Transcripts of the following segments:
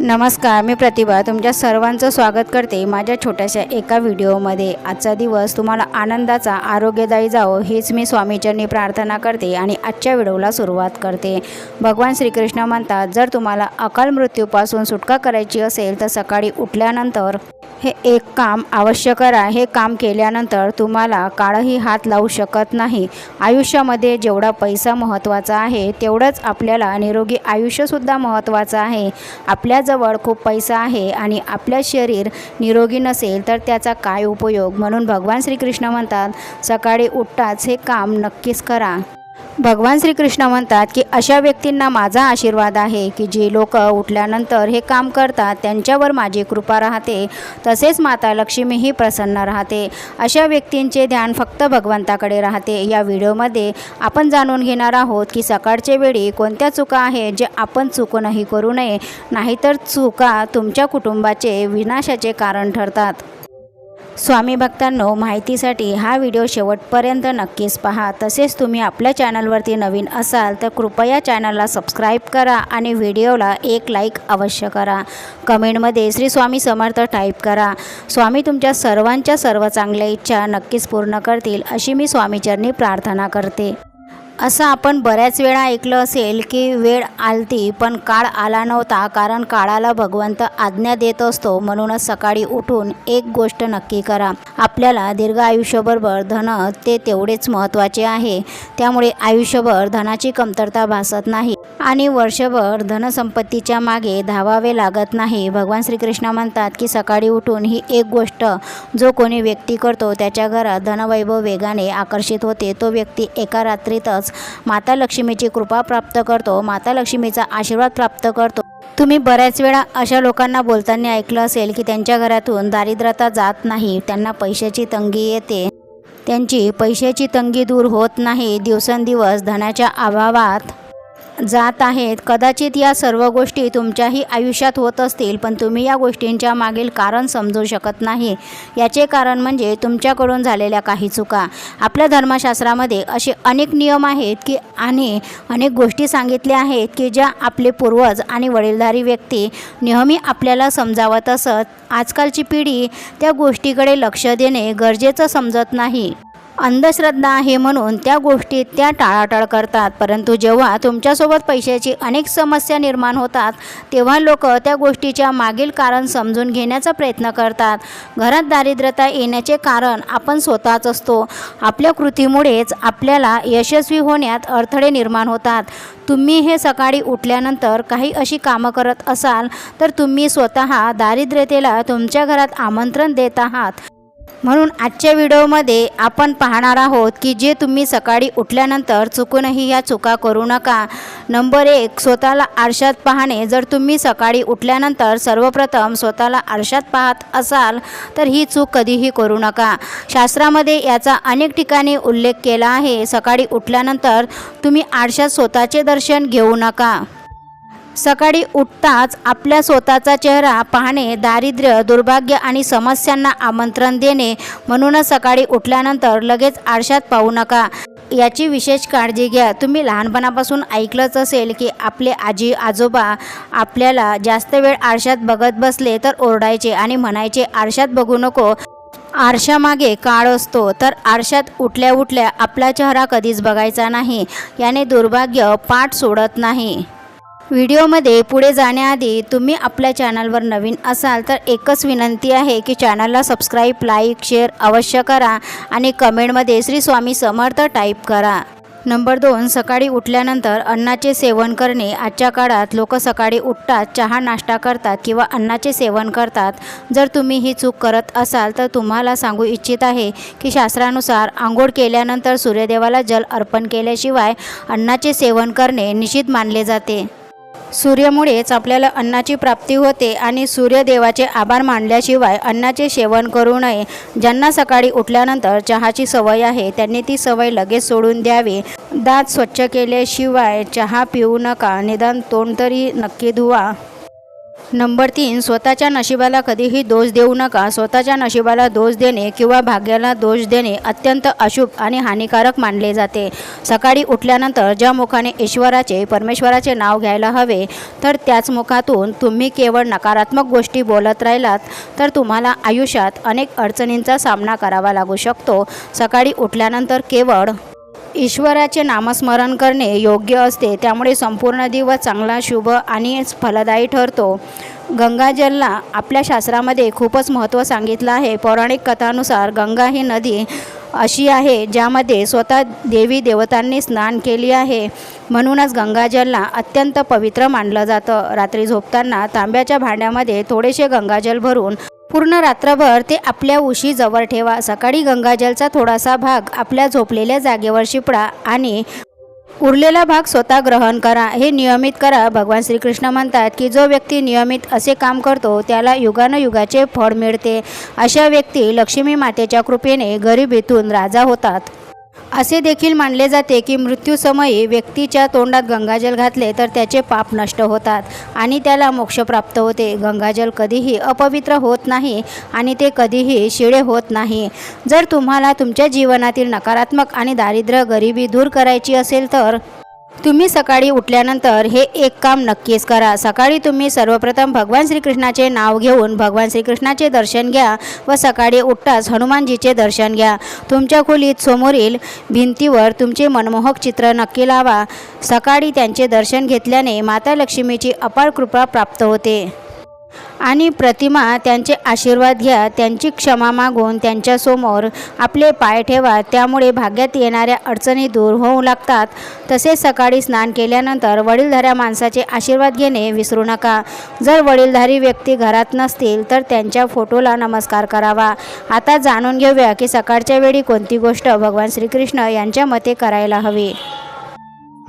नमस्कार मी प्रतिभा. तुमच्या सर्वांचं स्वागत करते माझ्या छोट्याशा एका व्हिडिओमध्ये. आजचा दिवस तुम्हाला आनंदाचा आरोग्यदायी जावो हीच मी स्वामीचरणी प्रार्थना करते आणि आजच्या व्हिडिओला सुरुवात करते. भगवान श्रीकृष्ण म्हणतात जर तुम्हाला अकाल मृत्यूपासून सुटका करायची असेल तर सकाळी उठल्यानंतर हे एक काम अवश्य करा. हे काम केल्यानंतर तुम्हाला काळही हात लावू शकत नाही. आयुष्यामध्ये जेवढा पैसा महत्त्वाचा आहे तेवढंच आपल्याला निरोगी आयुष्यसुद्धा महत्त्वाचं आहे. आपल्याजवळ खूप पैसा आहे आणि आपलं शरीर निरोगी नसेल तर त्याचा काय उपयोग? म्हणून भगवान श्रीकृष्ण म्हणतात सकाळी उठताच हे काम नक्कीच करा. भगवान श्रीकृष्ण म्हणतात की अशा व्यक्तींना माझा आशीर्वाद आहे की जे लोक उठल्यानंतर हे काम करतात त्यांच्यावर माझी कृपा राहते तसेच माता लक्ष्मीही प्रसन्न राहते. अशा व्यक्तींचे ध्यान फक्त भगवंताकडे राहते. या व्हिडिओमध्ये आपण जाणून घेणार आहोत की सकाळच्या वेळी कोणत्या चुका आहेत जे आपण चुकूनही करू नये नाहीतर चुका तुमच्या कुटुंबाचे विनाशाचे कारण ठरतात. स्वामी भक्तांनो माहितीसाठी हा व्हिडिओ शेवटपर्यंत नक्कीच पहा. तसेच तुम्ही आपल्या चॅनलवरती नवीन असाल तर कृपया चॅनलला सबस्क्राईब करा आणि व्हिडिओला एक लाईक अवश्य करा. कमेंटमध्ये श्री स्वामी समर्थ टाईप करा. स्वामी तुमच्या सर्वांच्या सर्व चांगल्या इच्छा नक्कीच पूर्ण करतील अशी मी स्वामीचरणी प्रार्थना करते. असं आपण बऱ्याच वेळा ऐकलं असेल की वेळ आलती पण काळ आला नव्हता कारण काळाला भगवंत आज्ञा देत असतो. म्हणूनच सकाळी उठून एक गोष्ट नक्की करा. आपल्याला दीर्घ आयुष्यबरोबर धन ते तेवढेच महत्त्वाचे आहे. त्यामुळे आयुष्यभर धनाची कमतरता भासत नाही. आणि वर्षभर धनसंपत्तीच्या मागे धावावे लागत नाही. भगवान श्रीकृष्ण म्हणतात की सकाळी उठून ही एक गोष्ट जो कोणी व्यक्ती करतो त्याच्या घरात धनवैभव वेगाने आकर्षित होते. तो व्यक्ती एका रात्रीतच माता लक्ष्मीची कृपा प्राप्त करतो माता लक्ष्मीचा आशीर्वाद प्राप्त करतो. तुम्ही बऱ्याच वेळा अशा लोकांना बोलताना ऐकलं असेल की त्यांच्या घरातून दारिद्रता जात नाही त्यांना पैशाची तंगी येते. त्यांची पैशाची तंगी दूर होत नाही. दिवसेंदिवस धनाच्या अभावात जात आहेत. कदाचित या सर्व गोष्टी तुमच्याही आयुष्यात होत असतील पण तुम्ही या गोष्टींच्या मागील कारण समजू शकत नाही. याचे कारण म्हणजे तुमच्याकडून झालेल्या काही चुका. आपल्या धर्मशास्त्रामध्ये असे अनेक नियम आहेत की आणि अनेक गोष्टी सांगितल्या आहेत की ज्या आपले पूर्वज आणि वडीलधारी व्यक्ती नेहमी आपल्याला समजावत असत. आजकालची पिढी त्या गोष्टीकडे लक्ष देणे गरजेचं समजत नाही. अंधश्रद्धा आहे म्हणून त्या गोष्टी त्या टाळाटाळ करतात. परंतु जेव्हा तुमच्यासोबत पैशाची अनेक समस्या निर्माण होतात तेव्हा लोक त्या गोष्टीच्या मागील कारण समजून घेण्याचा प्रयत्न करतात. घरात दारिद्र्यता येण्याचे कारण आपण स्वतःच असतो. आपल्या कृतीमुळेच आपल्याला यशस्वी होण्यात अडथळे निर्माण होतात. तुम्ही हे सकाळी उठल्यानंतर काही अशी कामं करत असाल तर तुम्ही स्वतः दारिद्र्यतेला तुमच्या घरात आमंत्रण देत आहात. म्हणून आजच्या व्हिडिओमध्ये आपण पाहणार आहोत की जे तुम्ही सकाळी उठल्यानंतर चुकूनही ह्या चुका करू नका. नंबर एक स्वतःला आरशात पाहणे. जर तुम्ही सकाळी उठल्यानंतर सर्वप्रथम स्वतःला आरशात पाहत असाल तर ही चूक कधीही करू नका. शास्त्रामध्ये याचा अनेक ठिकाणी उल्लेख केला आहे. सकाळी उठल्यानंतर तुम्ही आरशात स्वतःचे दर्शन घेऊ नका. सकाळी उठताच आपल्या स्वतःचा चेहरा पाहणे दारिद्र्य दुर्भाग्य आणि समस्यांना आमंत्रण देणे म्हणूनच सकाळी उठल्यानंतर लगेच आरशात पाहू नका. याची विशेष काळजी घ्या. तुम्ही लहानपणापासून ऐकलंच असेल की आपले आजी आजोबा आपल्याला जास्त वेळ आरशात बघत बसले तर ओरडायचे आणि म्हणायचे आरशात बघू नको. आरशामागे काळ असतो तर आरशात उठल्या उठल्या आपला चेहरा कधीच बघायचा नाही. याने दुर्भाग्य पाठ सोडत नाही. व्हिडिओमध्ये पुढे जाण्याआधी तुम्ही आपल्या चॅनलवर नवीन असाल तर एकच विनंती आहे की चॅनलला सबस्क्राईब लाईक शेअर अवश्य करा आणि कमेंटमध्ये श्री स्वामी समर्थ टाईप करा. नंबर दोन सकाळी उठल्यानंतर अन्नाचे सेवन करणे. आजच्या काळात लोक सकाळी उठतात चहा नाश्ता करतात किंवा अन्नाचे सेवन करतात. जर तुम्ही ही चूक करत असाल तर तुम्हाला सांगू इच्छित आहे की शास्त्रानुसार आंघोळ केल्यानंतर सूर्यदेवाला जल अर्पण केल्याशिवाय अन्नाचे सेवन करणे निषिद्ध मानले जाते. सूर्यामुळेच आपल्याला अन्नाची प्राप्ती होते आणि सूर्यदेवाचे आभार मानल्याशिवाय अन्नाचे सेवन करू नये. ज्यांना सकाळी उठल्यानंतर चहाची सवय आहे त्यांनी ती सवय लगेच सोडून द्यावी. दात स्वच्छ केल्याशिवाय चहा पिऊ नका. निदान तोंड तरी नक्की धुवा. नंबर तीन स्वतःच्या नशिबाला कधीही दोष देऊ नका. स्वतःच्या नशिबाला दोष देणे किंवा भाग्याला दोष देणे अत्यंत अशुभ आणि हानिकारक मानले जाते. सकाळी उठल्यानंतर ज्या मुखाने ईश्वराचे परमेश्वराचे नाव घ्यायला हवे तर त्याच मुखातून तुम्ही केवळ नकारात्मक गोष्टी बोलत राहिलात तर तुम्हाला आयुष्यात अनेक अडचणींचा सामना करावा लागू शकतो. सकाळी उठल्यानंतर केवळ ईश्वराचे नामस्मरण करणे योग्य असते. त्यामुळे संपूर्ण दिवस चांगला शुभ आणि फलदायी ठरतो. गंगाजलला आपल्या शास्त्रामध्ये खूपच महत्त्व सांगितलं आहे. पौराणिक कथानुसार गंगा ही नदी अशी आहे ज्यामध्ये स्वतः देवी देवतांनी स्नान केली आहे. म्हणूनच गंगाजलला अत्यंत पवित्र मानलं जातं. रात्री झोपताना तांब्याच्या भांड्यामध्ये थोडेसे गंगाजल भरून पूर्ण रात्रभर ते आपल्या उशी जवळ ठेवा. सकाळी गंगाजलचा थोडासा भाग आपल्या झोपलेल्या जागेवर शिपडा आणि उरलेला भाग स्वतः ग्रहण करा. हे नियमित करा. भगवान श्रीकृष्ण म्हणतात की जो व्यक्ती नियमित असे काम करतो त्याला युगानुयुगाचे फळ मिळते. अशा व्यक्ती लक्ष्मी मातेच्या कृपेने गरिबीतून राजा होतात. असे देखील मानले जाते की मृत्यूसमयी व्यक्तीच्या तोंडात गंगाजल घातले तर त्याचे पाप नष्ट होतात आणि त्याला मोक्ष प्राप्त होते. गंगाजल कधीही अपवित्र होत नाही आणि ते कधीही शिळे होत नाही. जर तुम्हाला तुमच्या जीवनातील नकारात्मक आणि दारिद्र्य गरिबी दूर करायची असेल तर तुम्ही सकाळी उठल्यानंतर हे एक काम नक्कीच करा. सकाळी तुम्ही सर्वप्रथम भगवान श्रीकृष्णाचे नाव घेऊन भगवान श्रीकृष्णाचे दर्शन घ्या व सकाळी उठताच हनुमानजीचे दर्शन घ्या. तुमच्या खोलीत समोरील भिंतीवर तुमचे मनमोहक चित्र नक्की लावा. सकाळी त्यांचे दर्शन घेतल्याने माता लक्ष्मीची अपार कृपा प्राप्त होते. आणि प्रतिमा त्यांचे आशीर्वाद घ्या त्यांची क्षमा मागून त्यांच्यासमोर आपले पाय ठेवा. त्यामुळे भाग्यात येणाऱ्या अडचणी दूर होऊ लागतात. तसेच सकाळी स्नान केल्यानंतर वडीलधाऱ्या माणसाचे आशीर्वाद घेणे विसरू नका. जर वडीलधारी व्यक्ती घरात नसतील तर त्यांच्या फोटोला नमस्कार करावा. आता जाणून घेऊया की सकाळच्या वेळी कोणती गोष्ट भगवान श्रीकृष्ण यांच्या मते करायला हवी.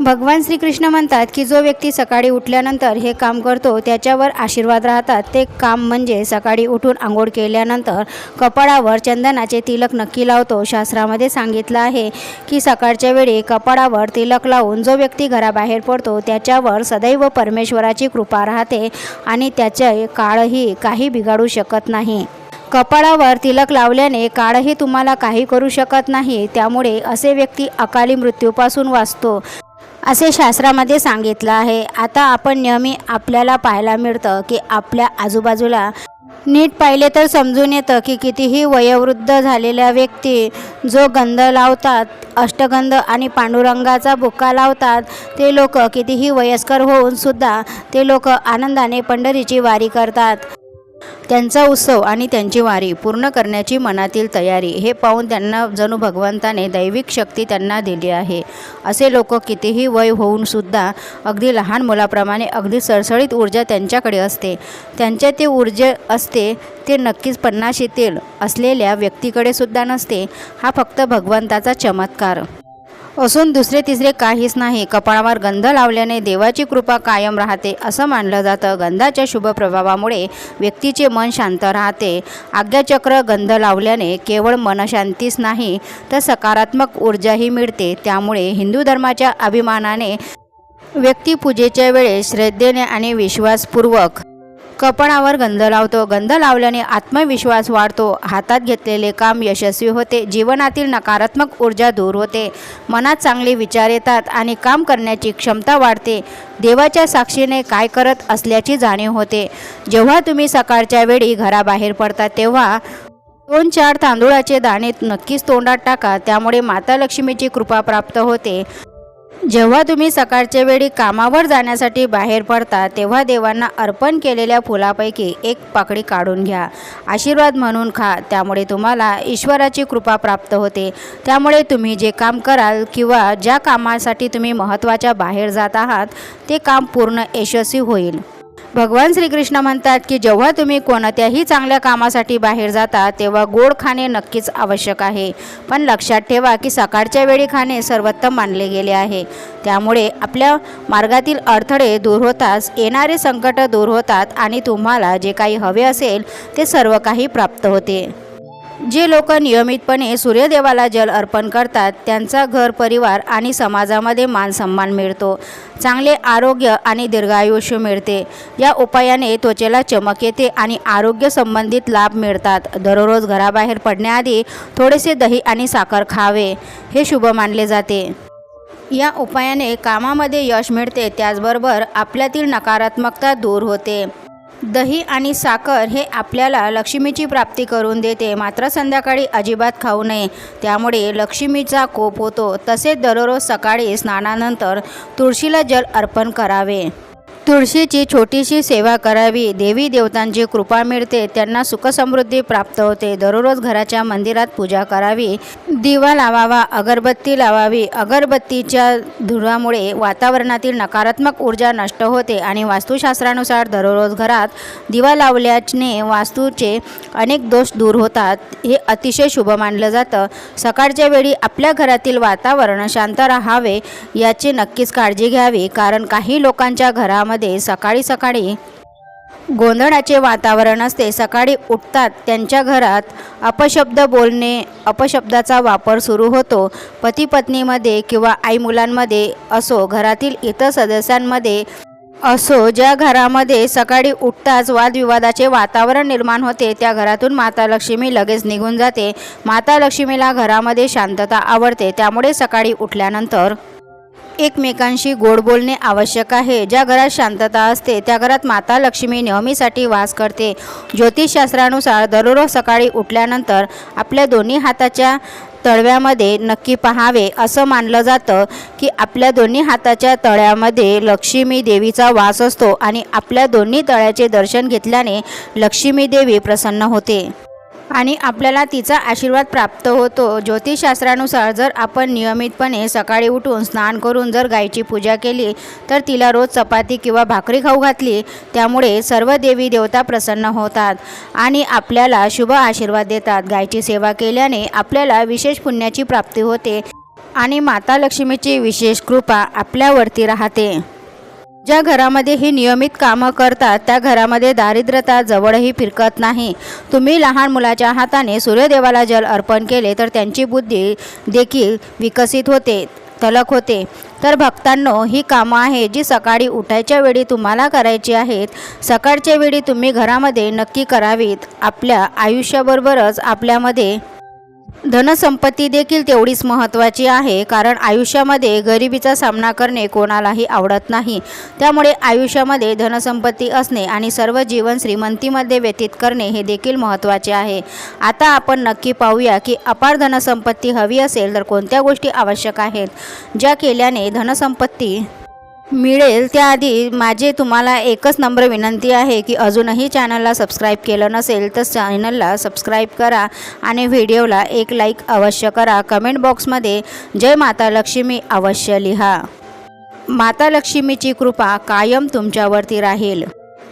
भगवान श्रीकृष्ण म्हणतात की जो व्यक्ती सकाळी उठल्यानंतर हे काम करतो त्याच्यावर आशीर्वाद राहतात. ते काम म्हणजे सकाळी उठून आंघोळ केल्यानंतर कपाळावर चंदनाचे तिलक नक्की लावतो. शास्त्रामध्ये सांगितलं आहे की सकाळच्या वेळी कपाळावर तिलक लावून जो व्यक्ती घराबाहेर पडतो त्याच्यावर सदैव परमेश्वराची कृपा राहते आणि त्याचे काळही काही बिघाडू शकत नाही. कपाळावर तिलक लावल्याने काळही तुम्हाला काही करू शकत नाही. त्यामुळे असे व्यक्ती अकाली मृत्यूपासून वाचतो. असे शास्त्रामध्ये सांगितलं आहे. आता आपण नेहमी आपल्याला पाहायला मिळतं की आपल्या आजूबाजूला नीट पाहिले तर समजून येतं की कितीही वयोवृद्ध झालेल्या व्यक्ती जो गंध लावतात अष्टगंध आणि पांडुरंगाचा बुक्का लावतात ते लोक कितीही वयस्कर होऊन सुद्धा ते लोक आनंदाने पंढरीची वारी करतात. त्यांचा उत्सव आणि त्यांची वारी पूर्ण करण्याची मनातील तयारी हे पाहून त्यांना जणू भगवंताने दैविक शक्ती त्यांना दिली आहे. असे लोक कितीही वय होऊन सुद्धा अगदी लहान मुलाप्रमाणे अगदी सळसळीत ऊर्जा त्यांच्याकडे असते. त्यांच्या ते ऊर्जा असते ते नक्कीच पन्नाशीतील असलेल्या व्यक्तीकडे सुद्धा नसते. हा फक्त भगवंताचा चमत्कार. असून दुसरे तिसरे काहीच नाही. कपाळावर गंध लावल्याने देवाची कृपा कायम राहते असं मानलं जातं. गंधाच्या शुभ प्रभावामुळे व्यक्तीचे मन शांत राहते. आज्ञाचक्र गंध लावल्याने केवळ मनशांतीच नाही तर सकारात्मक ऊर्जाही मिळते. त्यामुळे हिंदू धर्माच्या अभिमानाने व्यक्ती पूजेच्या वेळेस श्रद्धेने आणि विश्वासपूर्वक कपाळावर गंध लावतो. गंध लावल्याने आत्मविश्वास वाढतो. हातात घेतलेले काम यशस्वी होते. जीवनातील नकारात्मक ऊर्जा दूर होते. मनात चांगले विचार येतात आणि काम करण्याची क्षमता वाढते. देवाच्या साक्षीने काय करत असल्याची जाणीव होते. जेव्हा तुम्ही सकाळच्या वेळी घराबाहेर पडता तेव्हा दोन चार तांदूळाचे दाणे नक्कीच तोंडात टाका. त्यामुळे माता लक्ष्मीची कृपा प्राप्त होते. जेव्हा तुम्ही सकाळच्या वेळी कामावर जाण्यासाठी बाहेर पडता तेव्हा देवांना अर्पण केलेल्या फुलापैकी एक पाकळी काढून घ्या. आशीर्वाद म्हणून खा त्यामुळे तुम्हाला ईश्वराची कृपा प्राप्त होते. त्यामुळे तुम्ही जे काम कराल किंवा ज्या कामासाठी तुम्ही महत्त्वाच्या बाहेर जात आहात ते काम पूर्ण यशस्वी होईल. भगवान श्रीकृष्ण म्हणतात की जेव्हा तुम्ही कोणत्याही चांगल्या कामासाठी बाहेर जाता तेव्हा गोड खाणे नक्कीच आवश्यक आहे. पण लक्षात ठेवा की सकाळच्या वेळी खाणे सर्वोत्तम मानले गेले आहे. त्यामुळे आपल्या मार्गातील अडथळे दूर होताच येणारे संकट दूर होतात आणि तुम्हाला जे काही हवे असेल ते सर्व काही प्राप्त होते. जे लोक नियमितपणे सूर्यदेवाला जल अर्पण करतात त्यांचा घर परिवार आणि समाजामध्ये मानसन्मान मिळतो. चांगले आरोग्य आणि दीर्घायुष्य मिळते. या उपायाने त्वचेला चमक येते आणि आरोग्य संबंधित लाभ मिळतात. दररोज घराबाहेर पडण्याआधी थोडेसे दही आणि साखर खावे. हे शुभ मानले जाते. या उपायाने कामामध्ये यश मिळते. त्याचबरोबर आपल्यातील नकारात्मकता दूर होते. दही आणि साखर हे आपल्याला लक्ष्मीची प्राप्ती करून देते. मात्र संध्याकाळी अजिबात खाऊ नये. त्यामुळे लक्ष्मीचा कोप होतो. तसेच दररोज सकाळी स्नानानंतर तुळशीला जल अर्पण करावे. तुळशीची छोटीशी सेवा करावी देवी देवतांची कृपा मिळते त्यांना सुखसमृद्धी प्राप्त होते. दररोज घराच्या मंदिरात पूजा करावी दिवा लावावा अगरबत्ती लावावी. अगरबत्तीच्या धुरामुळे वातावरणातील नकारात्मक ऊर्जा नष्ट होते आणि वास्तुशास्त्रानुसार दररोज घरात दिवा लावल्याने वास्तूचे अनेक दोष दूर होतात. हे अतिशय शुभ मानलं जातं. सकाळच्या वेळी आपल्या घरातील वातावरण शांत राहावे याची नक्कीच काळजी घ्यावी कारण काही लोकांच्या घरामध्ये सकाळी सकाळी गोंधळाचे वातावरण असते. सकाळी उठतात त्यांच्या घरात अपशब्द बोलणे अपशब्दाचा वापर सुरू होतो. पती पत्नीमध्ये किंवा आई मुलांमध्ये असो घरातील इतर सदस्यांमध्ये असो ज्या घरामध्ये सकाळी उठताच वादविवादाचे वातावरण निर्माण होते त्या घरातून माता लक्ष्मी लगेच निघून जाते. माता लक्ष्मीला घरामध्ये शांतता आवडते त्यामुळे सकाळी उठल्यानंतर एकमेकांशी गोड बोलणे आवश्यक आहे. ज्या घरात शांतता असते त्या घरात माता लक्ष्मी नेहमीसाठी वास करते. ज्योतिषशास्त्रानुसार दररोज सकाळी उठल्यानंतर आपल्या दोन्ही हाताच्या तळव्यामध्ये नक्की पहावे. असं मानलं जातं की आपल्या दोन्ही हाताच्या तळ्यामध्ये लक्ष्मी देवीचा वास असतो आणि आपल्या दोन्ही तळ्याचे दर्शन घेतल्याने लक्ष्मी देवी प्रसन्न होते. आणि आपल्याला तिचा आशीर्वाद प्राप्त होतो. ज्योतिषशास्त्रानुसार जर आपण नियमितपणे सकाळी उठून स्नान करून जर गायीची पूजा केली तर तिला रोज चपाती किंवा भाकरी खाऊ घातली त्यामुळे सर्व देवी देवता प्रसन्न होतात आणि आपल्याला शुभ आशीर्वाद देतात. गायीची सेवा केल्याने आपल्याला विशेष पुण्याची प्राप्ती होते आणि माता लक्ष्मीची विशेष कृपा आपल्यावरती राहते. ज्या घरामध्ये ही नियमित कामं करतात त्या घरामध्ये दारिद्र्यता जवळही फिरकत नाही. तुम्ही लहान मुलाच्या हाताने सूर्यदेवाला जल अर्पण केले तर त्यांची बुद्धी देखील विकसित होते तलक होते. तर भक्तांनो ही कामं आहे जी सकाळी उठायच्या वेळी तुम्हाला करायची आहेत. सकाळच्या वेळी तुम्ही घरामध्ये नक्की करावीत. आपल्या आयुष्याबरोबरच आपल्यामध्ये धनसंपत्ती देखील तेवढीच महत्त्वाची आहे कारण आयुष्यामध्ये गरिबीचा सामना करणे कोणालाही आवडत नाही. त्यामुळे आयुष्यामध्ये धनसंपत्ती असणे आणि सर्व जीवन श्रीमंतीमध्ये व्यतीत करणे हे देखील महत्त्वाचे आहे. आता आपण नक्की पाहूया की अपार धनसंपत्ती हवी असेल तर कोणत्या गोष्टी आवश्यक आहेत ज्या केल्याने धनसंपत्ती मिळेल. त्याआधी माझे तुम्हाला एकच नम्र विनंती आहे की अजूनही चॅनलला सबस्क्राईब केलं नसेल तर चॅनलला सबस्क्राईब करा आणि व्हिडिओला एक लाईक अवश्य करा. कमेंट बॉक्समध्ये जय माता लक्ष्मी अवश्य लिहा. माता लक्ष्मीची कृपा कायम तुमच्यावरती राहील.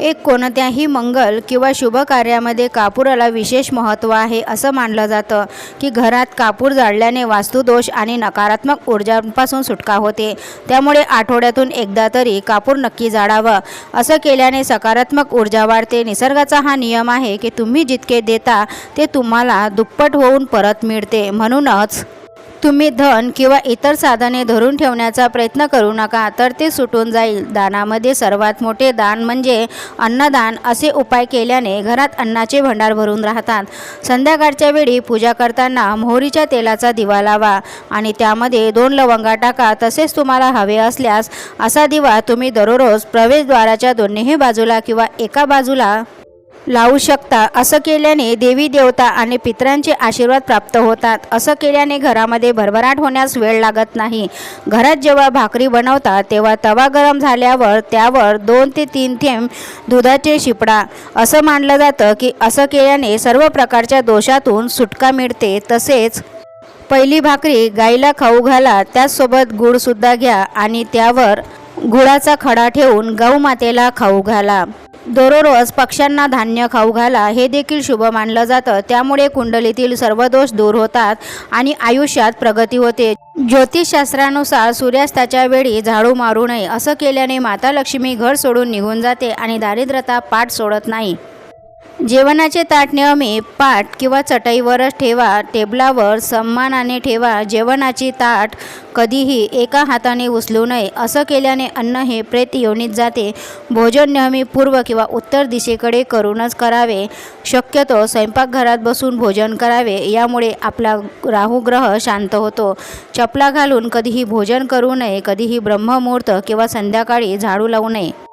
एक कोणत्याही मंगल किंवा शुभ कार्यामध्ये कापूराला विशेष महत्त्व आहे असं मानलं जातं की घरात कापूर जाळल्याने वास्तुदोष आणि नकारात्मक ऊर्जांपासून सुटका होते. त्यामुळे आठवड्यातून एकदा तरी कापूर नक्की जाळावं. असं केल्याने सकारात्मक ऊर्जा वाढते. निसर्गाचा हा नियम आहे की तुम्ही जितके देता ते तुम्हाला दुप्पट होऊन परत मिळते. म्हणूनच तुम्ही धन किंवा इतर साधने धरून ठेवण्याचा प्रयत्न करू नका तर ते सुटून जाईल. दानामध्ये सर्वात मोठे दान म्हणजे अन्नदान असे उपाय केल्याने घरात अन्नाचे भंडार भरून राहतात. संध्याकाळच्या वेळी पूजा करताना मोहरीच्या तेलाचा दिवा लावा आणि त्यामध्ये दोन लवंगा टाका तसेच तुम्हाला हवे असल्यास असा दिवा तुम्ही दररोज प्रवेशद्वाराच्या दोन्हीही बाजूला किंवा एका बाजूला लावू शकता. असं केल्याने देवी देवता आणि पितरांचे आशीर्वाद प्राप्त होतात. असं केल्याने घरामध्ये भरभराट होण्यास वेळ लागत नाही. घरात जेव्हा भाकरी बनवतात तेव्हा तवा गरम झाल्यावर त्यावर दोन ते तीन थेंब दुधाचे शिपडा. असं मानलं जातं की असं केल्याने सर्व प्रकारच्या दोषातून सुटका मिळते. तसेच पहिली भाकरी गाईला खाऊ घाला त्याचसोबत गुळसुद्धा घ्या आणि त्यावर गुळाचा खडा ठेवून गौमातेला खाऊ घाला. दररोज पक्ष्यांना धान्य खाऊ घाला हे देखील शुभ मानलं जातं. त्यामुळे कुंडलीतील सर्व दोष दूर होतात आणि आयुष्यात प्रगती होते. ज्योतिषशास्त्रानुसार सूर्यास्ताच्या वेळी झाडू मारू नये असं केल्याने माता लक्ष्मी घर सोडून निघून जाते आणि दारिद्र्यता पाठ सोडत नाही. जेवणाचे ताट नेहमी पाट किंवा चटईवरच ठेवा टेबलावर सन्मानाने ठेवा जेवणाची ताट कधीही एका हाताने उचलू नये. असं केल्याने अन्न हे प्रेत योनीत जाते. भोजन नेहमी पूर्व किंवा उत्तर दिशेकडे करूनच करावे. शक्यतो स्वयंपाकघरात बसून भोजन करावे. यामुळे आपला राहुग्रह शांत होतो. चपला घालून कधीही भोजन करू नये. कधीही ब्रह्ममुहूर्त किंवा संध्याकाळी झाडू लावू नये.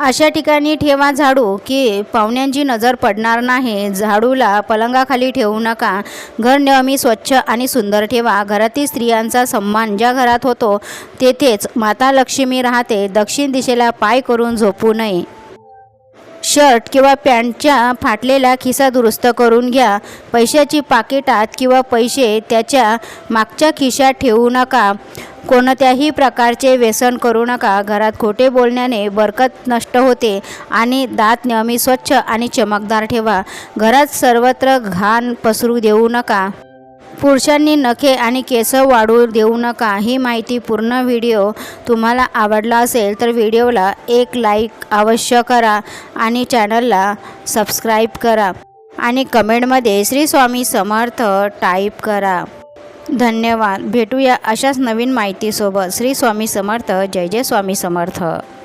अशा ठिकाणी ठेवा झाडू की पाहुण्यांची नजर पडणार नाही. झाडूला पलंगाखाली ठेवू नका. घर नेहमी स्वच्छ आणि सुंदर ठेवा. घरातील स्त्रियांचा सन्मान ज्या घरात होतो तेथेच माता लक्ष्मी राहते. दक्षिण दिशेला पाय करून झोपू नये. शर्ट किंवा पॅन्टच्या फाटलेला खिसा दुरुस्त करून घ्या. पैशाची पाकिटात किंवा पैसे त्याच्या मागच्या खिशात ठेवू नका. कोणत्याही प्रकारचे व्यसन करू नका. घरात खोटे बोलण्याने बरकत नष्ट होते आणि दात नेहमी स्वच्छ आणि चमकदार ठेवा. घरात सर्वत्र घाण पसरू देऊ नका. पुरुषांनी नखे आणि केस वाढू देऊ नका. ही माहिती पूर्ण व्हिडिओ तुम्हाला आवडला असेल तर व्हिडिओला एक लाईक अवश्य करा आणि चॅनलला सबस्क्राईब करा आणि कमेंटमध्ये श्री स्वामी समर्थ टाईप करा. धन्यवाद. भेटूया अशाच नवीन माहितीसोबत. श्री स्वामी समर्थ. जय जय स्वामी समर्थ.